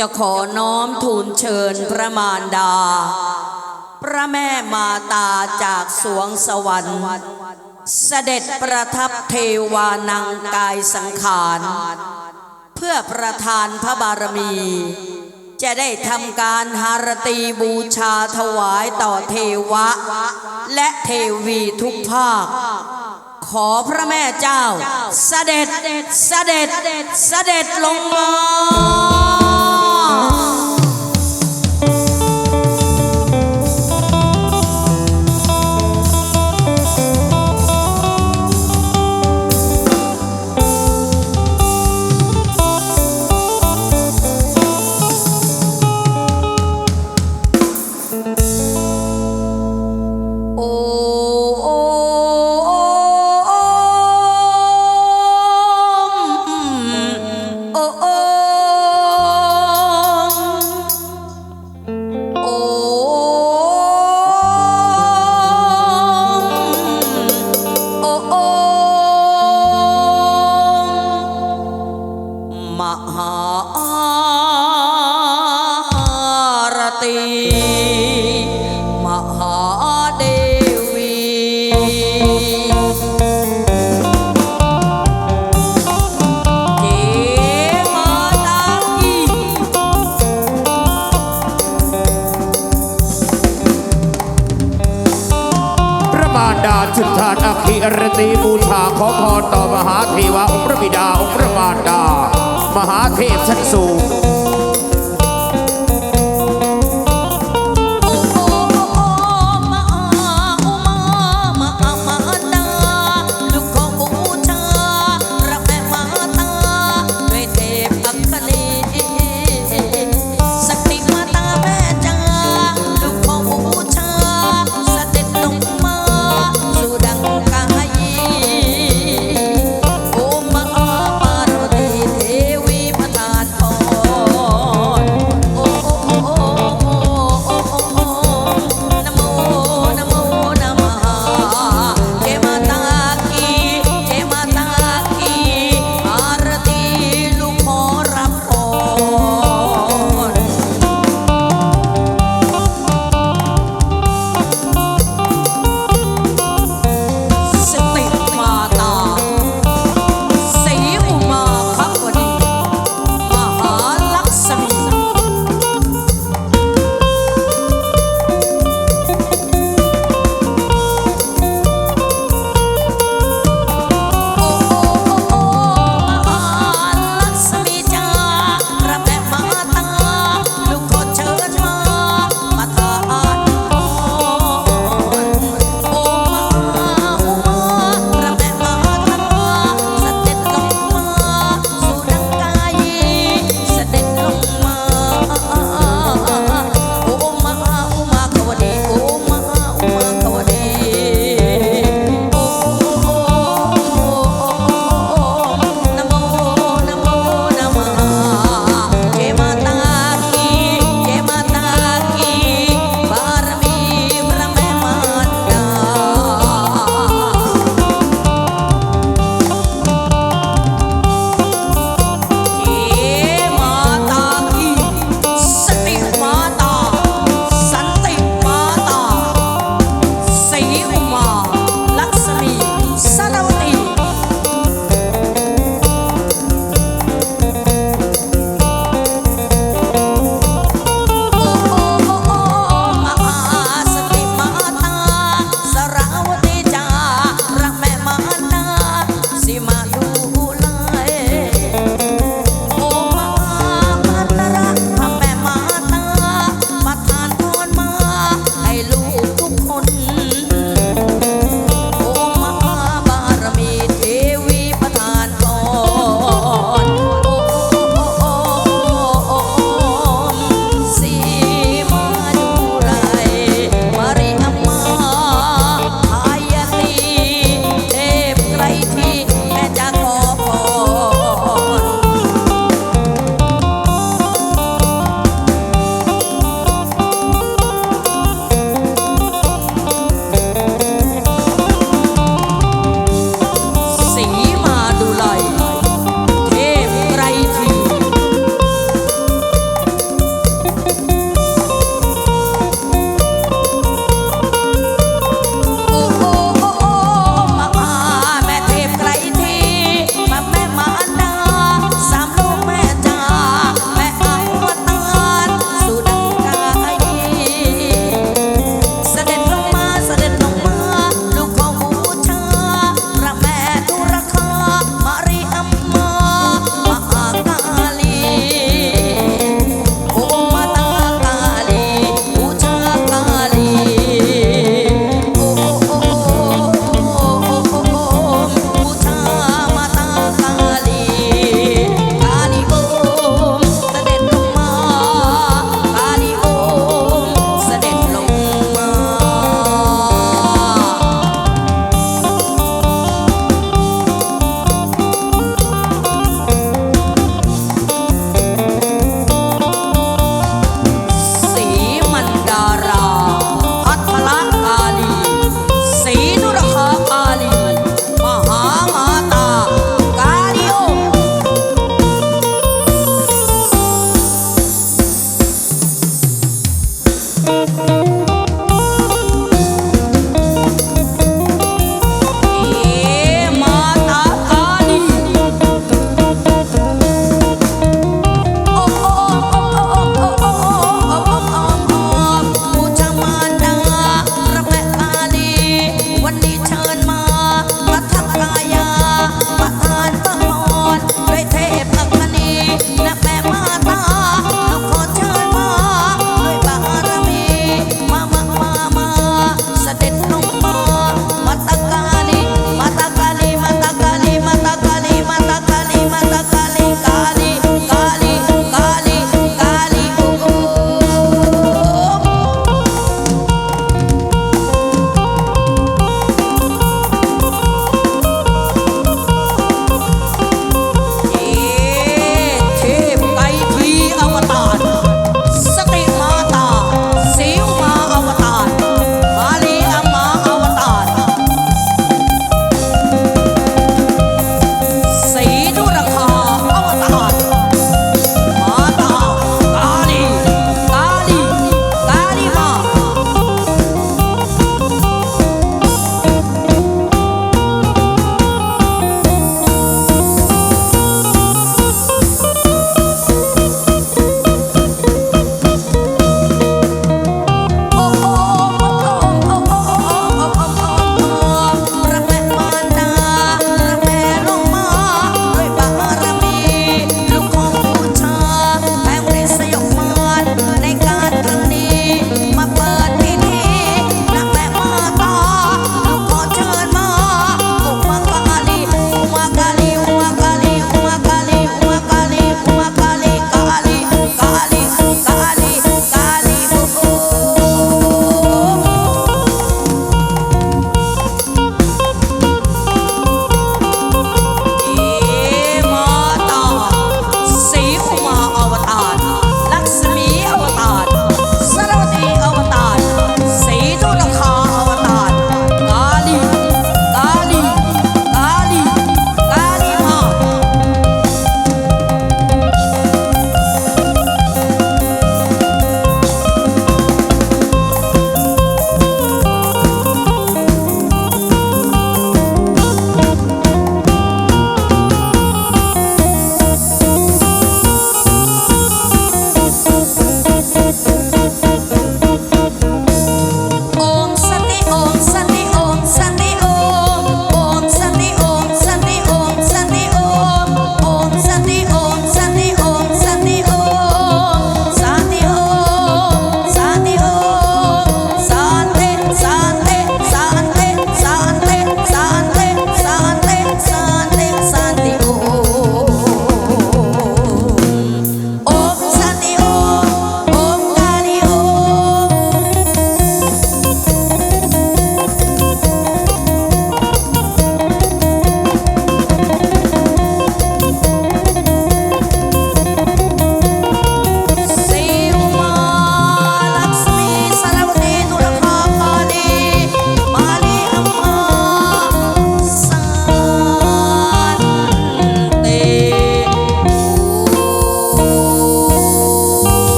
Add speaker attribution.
Speaker 1: จะขอน้อมทูลเชิญพระมารดา พระแม่มาตาจากสวงสวรรค์ เสด็จประทับเทวานังกายสังขาร เพื่อประทานพระบารมี จะได้ทำการหารตีบูชาถวายต่อเทวะ และเทวีทุกภาคขอพระแม่เจ้า เสด็จ เสด็จ เสด็จลงมา เดวี เจมาตาอี
Speaker 2: พระมารดาจุดทานอัคคีรตีบูชาขอพรต่อมหาเทวะองค์พระบิดาองค์พระมารดา มหาเทพชั้นสูง